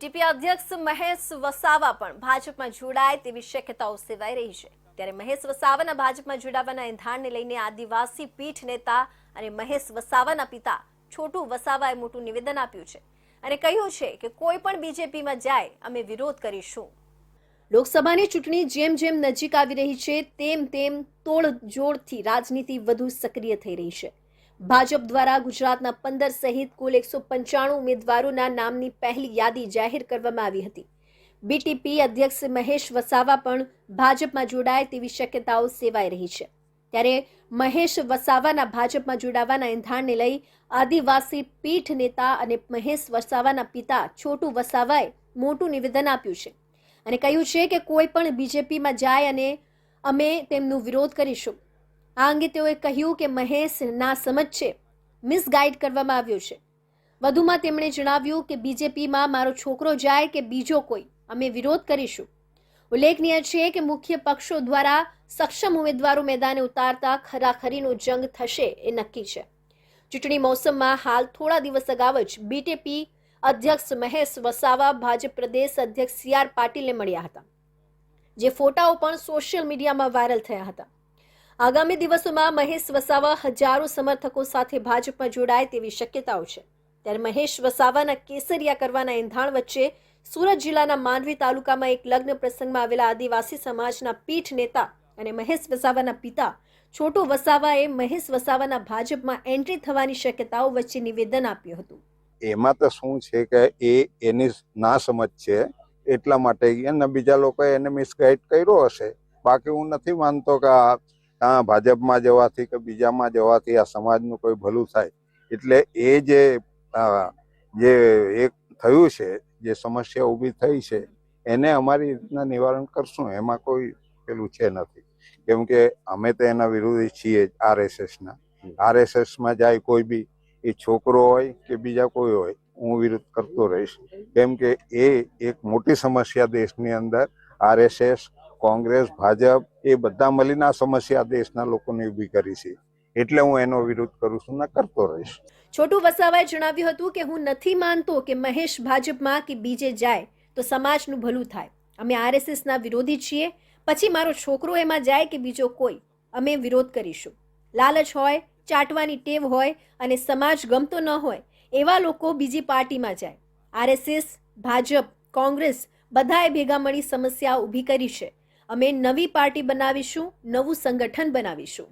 BTP અધ્યક્ષ મહેશ વસાવા પણ ભાજપમાં જોડાય તેવી શક્યતાઓ સેવાઈ રહી છે. ત્યારે મહેશ વસાવાના ભાજપમાં જોડાવાના એંધાણને લઈને આદિવાસી પીઠ નેતા અને મહેશ વસાવાના પિતા છોટુ વસાવાએ મોટું નિવેદન આપ્યું છે અને કહ્યું છે કે કોઈ પણ બીજેપીમાં જાય, અમે વિરોધ કરીશું. લોકસભાની ચૂંટણી જેમ જેમ નજીક આવી રહી છે, તેમ તેમ તોડજોડથી રાજનીતિ વધુ સક્રિય થઈ રહી છે. ભાજપ દ્વારા ગુજરાતના પંદર સહિત કુલ એકસો પંચાણું ઉમેદવારોના નામની પહેલી યાદી જાહેર કરવામાં આવી હતી. બીટીપી અધ્યક્ષ મહેશ વસાવા પણ ભાજપમાં જોડાય તેવી શક્યતાઓ સેવાઈ રહી છે. ત્યારે મહેશ વસાવાના ભાજપમાં જોડાવાના એંધાણને લઈ આદિવાસી પીઠ નેતા અને મહેશ વસાવાના પિતા છોટુ વસાવાએ મોટું નિવેદન આપ્યું છે અને કહ્યું છે કે કોઈ પણ બીજેપીમાં જાય અને અમે તેમનો વિરોધ કરીશું. આ અંગે તેઓએ કહ્યું કે મહેશ ના સમજ છે. મિસગાઈડ કરવામાં આવ્યો છે. વધુમાં તેમણે જણાવ્યું કે બીજેપીમાં મારો છોકરો જાય કે બીજો કોઈ, અમે વિરોધ કરીશું. ઉલ્લેખનીય છે કે મુખ્ય પક્ષો દ્વારા સક્ષમ ઉમેદવારો મેદાને ઉતારતા ખરાખરીનો જંગ થશે એ નક્કી છે. ચૂંટણી મોસમમાં હાલ થોડા દિવસ અગાઉ જ બીટેપી અધ્યક્ષ મહેશ વસાવા, ભાજપ પ્રદેશ અધ્યક્ષ સી આર પાટીલને મળ્યા હતા. જે ફોટાઓ પણ સોશિયલ મીડિયામાં વાયરલ થયા હતા. આગામી દિવસોમાં મહેશ વસાવા હજારો સમર્થકો સાથે ભાજપમાં જોડાય તેવી શક્યતાઓ છે. ત્યારે મહેશ વસાવાના કેસરિયા કરવાના એંધાણ વચ્ચે સુરત જિલ્લાના માંડવી તાલુકામાં એક લગ્ન પ્રસંગમાં આવેલા આદિવાસી સમાજના પીઠ નેતા અને મહેશ વસાવાના પિતા છોટુ વસાવાએ મહેશ વસાવાના ભાજપમાં એન્ટ્રી થવાની શક્યતાઓ વચ્ચે નિવેદન આપ્યું હતું. એમાં તો શું છે કે એ એની ના સમજ છે, એટલા માટે અને બીજા લોકોએ એને મિસગાઈડ કર્યો હશે. બાકી હું નથી માનતો કે આ ભાજપમાં જવાથી કે બીજામાં જવાથી આ સમાજનું કોઈ ભલું થાય. એટલે એ જે જે એક થયું છે જે સમસ્યા ઊભી થઈ છે એને અમારી રીતના નિવારણ કરશું. એમાં કોઈ પેલું છે નથી. કેમ કે અમે તો એના વિરોધી છીએ જ આરએસએસના. આરએસએસમાં જાય કોઈ બી એ છોકરો હોય કે બીજા કોઈ હોય હું વિરોધ કરતો રહીશ. કેમ કે એ એક મોટી સમસ્યા દેશની અંદર આરએસએસ કોંગ્રેસ ભાજપ એ બધા મળીને આ સમસ્યા દેશના લોકોને ઊભી કરી છે. એટલે હું એનો વિરોધ કરું છું ને કરતો રહીશ. છોટુ વસાવાએ જણાવ્યું હતું કે હું નથી માનતો કે મહેશ ભાજપમાં કે બીજે જાય તો સમાજનું ભલું થાય. અમે આરએસએસના વિરોધી છીએ. પછી મારો છોકરો એમાં જાય કે બીજો કોઈ. અમે વિરોધ કરીશું. લાલચ હોય, ચાટવાની ટેવ હોય અને સમાજ ગમતો ન હોય, એવા લોકો બીજી પાર્ટીમાં જાય. આરએસએસ, ભાજપ, કોંગ્રેસ બધાએ ભેગા મળી સમસ્યા ઊભી કરી છે. અમે નવી પાર્ટી બનાવીશું નવું સંગઠન બનાવીશું.